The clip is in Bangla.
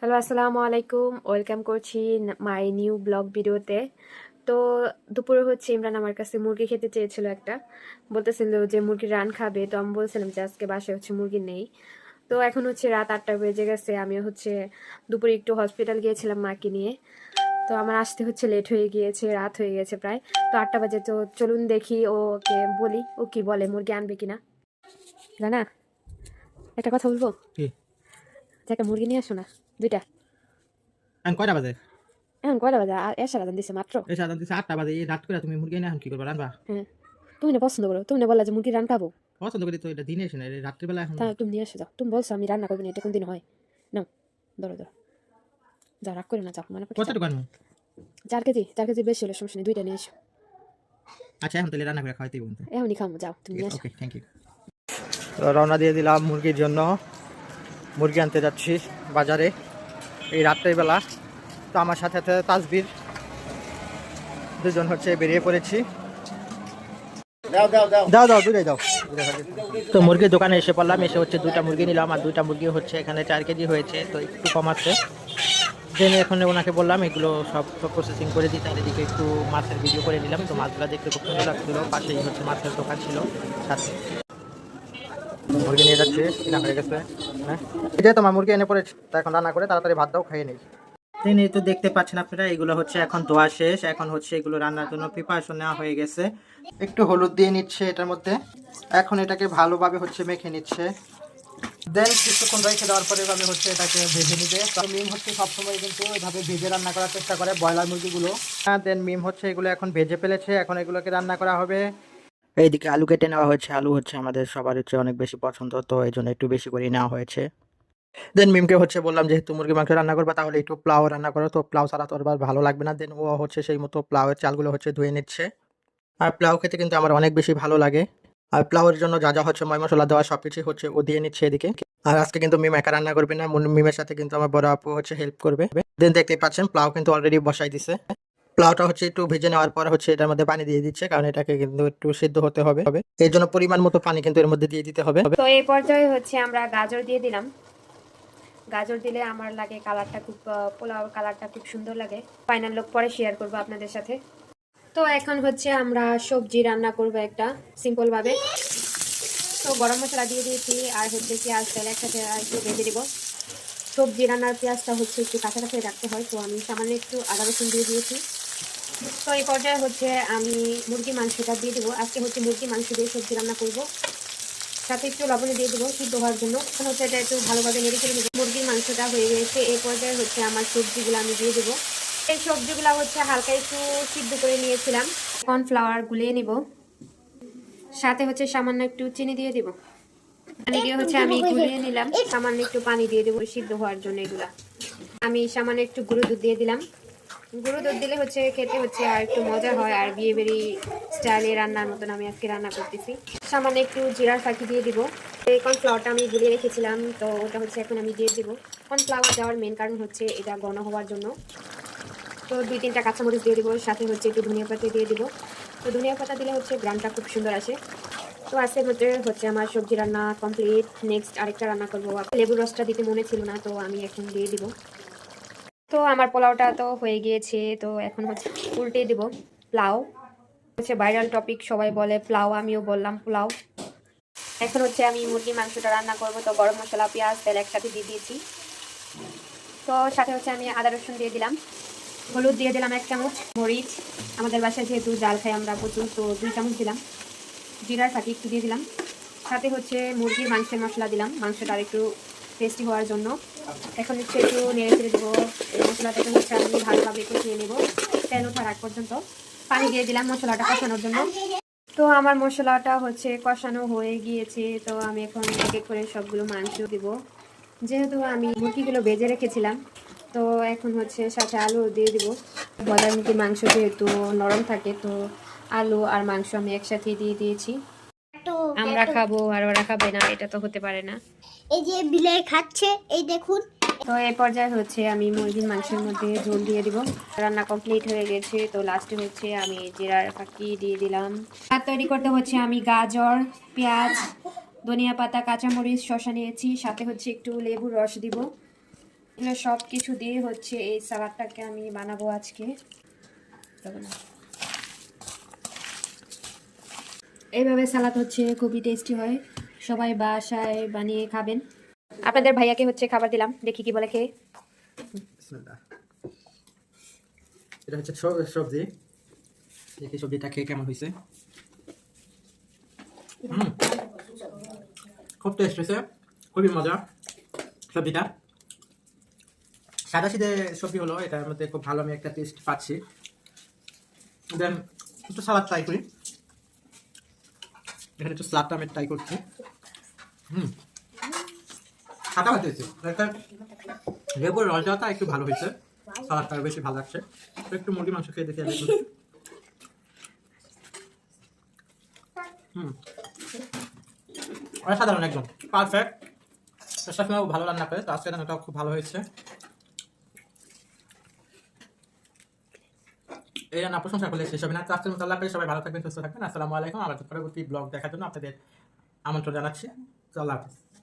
হ্যালো আসসালামু আলাইকুম। ওয়েলকাম করছি মাই নিউ ব্লগ ভিডিওতে। তো দুপুরে হচ্ছে ইমরান আমার কাছে মুরগি খেতে চেয়েছিল একটা। বলতেছিল যে মুরগির রান খাবে। তো আমি বলছিলাম যে আজকে বাসায় হচ্ছে মুরগি নেই। তো এখন হচ্ছে রাত আটটা বেজে গেছে। আমি হচ্ছে দুপুরে একটু হসপিটাল গিয়েছিলাম মাকে নিয়ে। তো আমার আসতে হচ্ছে লেট হয়ে গিয়েছে রাত হয়ে গেছে প্রায়। তো আটটা বাজে তো চলুন দেখি ওকে বলি ও কি বলে মুরগি আনবে কিনা? জানা? একটা কথা বলব? কি? একটা মুরগি নিয়ে আসো না। দুইটা। এখন কয়টা বাজে? এখন কয়টা বাজে? আর এসে বাজান দিছে মাত্র। এই সাধারণ দিচ্ছে আটটা বাজে। এই রাত করে তুমি মুরগি এনে এখন কি করবা রান্না হ্যাঁ। তুমি না পছন্দ করো। তুমি না বললা যে মুরগি রান খাব পছন্দ করি তো এটা দিনে এসে না রাত্রিবেলা এখন তা তুমি নিয়ে এসে যাও। তুমি বলছো আমি রান্না করব না এটা কোন দিন হয়? নাও ধরো ধরো। যা রাগ করে না যাও মানে কত দোকান চার কেজি চার কেজি বেশি হলে সমস্যা নেই দুইটা নিয়ে এসো। আচ্ছা এখন তাহলে রান্না করে খাওয়াইতে বলতে এমনই খাব যাও তুমি নিয়ে এসো। থ্যাংক ইউ রওনা দিয়ে দিলাম মুরগির জন্য। মুরগি আনতে যাচ্ছি বাজারে। এই রাত্রের বেলা। তো আমার সাথে সাথে তাজবির। দুজন হচ্ছে বেরিয়ে পড়েছি। দাও দাও দুটাই দাও তো মুরগির দোকানে এসে পড়লাম এসে হচ্ছে দুটা মুরগি নিলাম আর দুইটা মুরগি হচ্ছে এখানে চার কেজি হয়েছে তো একটু কমাচ্ছে। দেন এখন ওনাকে বললাম এগুলো সব প্রসেসিং করে দিই আর এদিকে একটু মাছের ভিডিও করে নিলাম। তো মাছগুলো দেখতে খুব সুন্দর লাগছিল পাশেই হচ্ছে মাছের দোকান ছিল সাথে। মুরগি নিয়ে যাচ্ছে কিনা হয়ে গেছে হ্যাঁ? এই যে তোমার মুরগি এনে পড়েছে তা এখন রান্না করে তাড়াতাড়ি ভাত দাও খাইয়ে নেই। তিনি তো দেখতে পাচ্ছেন আপনারা এগুলো হচ্ছে এখন ধোয়া শেষ এখন হচ্ছে এগুলো রান্নার জন্য প্রিপারেশন নেওয়া হয়ে গেছে। একটু হলুদ দিয়ে নিচ্ছে এটার মধ্যে এখন এটাকে ভালোভাবে হচ্ছে মেখে নিচ্ছে। দেন কিছুক্ষণ রেখে দেওয়ার পরে এভাবে হচ্ছে এটাকে ভেজে নিবে। তো মিম হচ্ছে সবসময় কিন্তু এভাবে ভেজে রান্না করার চেষ্টা করে ব্রয়লার মুরগিগুলো। হ্যাঁ দেন মিম হচ্ছে এগুলো এখন ভেজে ফেলেছে এখন এগুলোকে রান্না করা হবে। এইদিকে আলু কেটে নেওয়া হয়েছে। আলু হচ্ছে আমাদের সবার হচ্ছে অনেক বেশি পছন্দ, তো এই জন্য একটু বেশি করে নেওয়া হয়েছে। দেন মিমকে হচ্ছে বললাম যেহেতু মুরগি মাংস রান্না করবা, তাহলে একটু প্লাও রান্না করো। তো প্লাও ছাড়া তো আর ভালো লাগবে না। দেন ও হচ্ছে সেই মতো প্লাওয়ের চালগুলো হচ্ছে ধুয়ে নিচ্ছে। আর প্লাও খেতে কিন্তু আমার অনেক বেশি ভালো লাগে। আর প্লাউয়ের জন্য যা যা হচ্ছে ময় মশলা দেওয়া সব কিছু হচ্ছে ও দিয়ে নিচ্ছে এদিকে। আর আজকে কিন্তু মিম একা রান্না করবে না। মিমের সাথে কিন্তু আমার বড় আপু হচ্ছে হেল্প করবে। দেন দেখতেই পাচ্ছেন, প্লাও কিন্তু অলরেডি বসাই দিছে। প্লাউটা হচ্ছে একটু ভেজে নেওয়ার পর হচ্ছে এটার মধ্যে পানি দিয়ে দিচ্ছে, কারণ এটাকে কিন্তু একটু সিদ্ধ হতে হবে। এর জন্য পরিমাণ মতো পানি কিন্তু এর মধ্যে দিয়ে দিতে হবে। তো এই পর্যায়ে হচ্ছে আমরা গাজর দিয়ে দিলাম। গাজর দিলে আমার লাগে কালারটা খুব পোলাও কালারটা খুব সুন্দর লাগে। ফাইনাল লোক পরে শেয়ার করব আপনাদের সাথে। তো এখন হচ্ছে আমরা সবজি রান্না করব একটা সিম্পল ভাবে। তো গরম মশলা দিয়ে দিয়েছি, আর হচ্ছে পেঁয়াজ, তেল একসাথে আর একটু ভেজে দিব সবজি রান্নার পেঁয়াজটা হচ্ছে একটু কাঁচা রাখতে হয়, তো আমি সামান্য একটু আদা রসুন দিয়ে দিয়েছি। তো এই পর্যায়ে হচ্ছে আমি মুরগি মাংসটা দিয়ে দেবো। আজকে হচ্ছে মুরগি মাংস দিয়ে সবজি রান্না করব। সাথে একটু লবণে দিয়ে দেবো সিদ্ধ হওয়ার জন্য। এখন হচ্ছে এটা একটু ভালোভাবে নেড়ে চেড়ে দেবো মুরগির মাংসটা হয়ে গেছে। এই পর্যায়ে হচ্ছে আমার সবজিগুলো আমি দিয়ে দেবো। এই সবজিগুলো হচ্ছে হালকা একটু সিদ্ধ করে নিয়েছিলাম। কর্নফ্লাওয়ার গুলিয়ে নিব। সাথে হচ্ছে সামান্য একটু চিনি দিয়ে দিব। পানি দিয়ে হচ্ছে আমি গুলিয়ে নিলাম। সামান্য একটু পানি দিয়ে দেবো সিদ্ধ হওয়ার জন্য এগুলা। আমি সামান্য একটু গুঁড়ো দুধ দিয়ে দিলাম। গুঁড়ো দুধ দিলে হচ্ছে খেতে হচ্ছে আর একটু মজা হয় আর বিয়ে বেরি স্টাইলে রান্নার মতন আমি আজকে রান্না করতেছি। সামান্য একটু জিরার ফাঁকি দিয়ে দিব। কর্নফ্লাওয়ারটা আমি গুলিয়ে রেখেছিলাম, তো ওটা হচ্ছে এখন আমি দিয়ে দিব। কর্নফ্লাওয়ার দেওয়ার মেন কারণ হচ্ছে এটা ঘন হওয়ার জন্য। তো দুই তিনটা কাঁচামরিচ দিয়ে দিব, সাথে হচ্ছে একটু ধনিয়া পাতা দিয়ে দিব। তো ধনিয়া পাতা দিলে হচ্ছে গ্রামটা খুব সুন্দর আসে। তো আজকের মধ্যে হচ্ছে আমার সবজি রান্না কমপ্লিট নেক্সট আরেকটা রান্না করব। লেবুর রসটা দিতে মনে ছিল না, তো আমি এখন দিয়ে দিব। তো আমার পোলাওটা তো হয়ে গিয়েছে, তো এখন হচ্ছে উল্টে দিব প্লাও। হচ্ছে ভাইরাল টপিক সবাই বলে প্লাও, আমিও বললাম পোলাও। এখন হচ্ছে আমি মুরগির মাংসটা রান্না করব, তো গরম মশলা, পেঁয়াজ, তেল একসাথে দিয়ে দিয়েছি। তো সাথে হচ্ছে আমি আদা, রসুন দিয়ে দিলাম। হলুদ দিয়ে দিলাম এক চামচ, মরিচ। আমাদের বাসায় যেহেতু জাল খাই আমরা প্রচুর, তো দুই চামচ দিলাম। জিরার ফাঁকি একটু দিয়ে দিলাম। সাথে হচ্ছে মুরগির মাংসের মশলা দিলাম, মাংসটা আর একটু টেস্টি হওয়ার জন্য। এখন হচ্ছে একটু নেড়ে চেড়ে দেবো মশলাটাকে হচ্ছে আমি ভালোভাবে একটু কষিয়ে নেব, তেল ওঠার আগ পর্যন্ত। পানি দিয়ে দিলাম মশলাটা কষানোর জন্য। তো আমার মশলাটা হচ্ছে কষানো হয়ে গিয়েছে, তো আমি এখন এক করে সবগুলো মাংস দিব। যেহেতু আমি মুরগিগুলো বেজে রেখেছিলাম, তো এখন হচ্ছে সাথে আলু দিয়ে দিব। মুরগির মাংস যেহেতু নরম থাকে, তো আলু আর মাংস আমি একসাথে দিয়ে দিয়েছি। আমরা খাব আর ওরা খাবে না এটা তো হতে পারে না। এই যে বিলাই খাচ্ছে এই দেখুন। তো এই পর্যায়ে হচ্ছে আমি মুরগির মাংসের মধ্যে ঝোল দিয়ে দিব। রান্না কমপ্লিট হয়ে গেছে তো লাস্টে হচ্ছে আমি জিরার ফাঁকি দিয়ে দিলাম। ভাত তৈরি করতে হচ্ছে আমি গাজর পেঁয়াজ ধনিয়া পাতা কাঁচামরিচ শসা নিয়েছি। সাথে হচ্ছে একটু লেবুর রস দিব। এগুলো সব কিছু দিয়ে হচ্ছে এই সালাডটাকে আমি বানাবো আজকে তবে না। এইভাবে সালাদ হচ্ছে, খুবই টেস্টি হয়। সবাই বাসায় বানিয়ে খাবেন। আপনাদের ভাইয়াকে হচ্ছে খাবার দিলাম, দেখি কি বলে খেয়ে। এটা হচ্ছে সবজি। দেখি সবজিটা খেয়ে কেমন হয়েছে খুব টেস্ট হয়েছে খুবই মজা সবজিটা। সাদা সিধে সবজি হলো, এটার মধ্যে খুব ভালো আমি একটা টেস্ট পাচ্ছি। দেন একটু সালাদ ট্রাই করি। এখানে একটু সালাদটা আমি ট্রাই করছি। খাটা হয়েছে। লেবুর রসাটা একটু ভালো হয়েছে। সালাদটা বেশি ভালো লাগছে। একটু মুরগি মাংস খেয়ে দেখি। হুম। অসাধারণ একদম। পারফেক্ট সবসময় ভালো রান্না করে। তো আজকে রান্নাটাও খুব ভালো হয়েছে। এই রান্না প্রশংসা করলে শেষ হবে না। আজকের মতো আল্লাহ। সবাই ভালো থাকবেন, সুস্থ থাকবেন। আসসালামু আলাইকুম। আবার পরবর্তী ব্লগ দেখার জন্য আপনাদের আমন্ত্রণ জানাচ্ছি। আল্লাহ হাফিজ।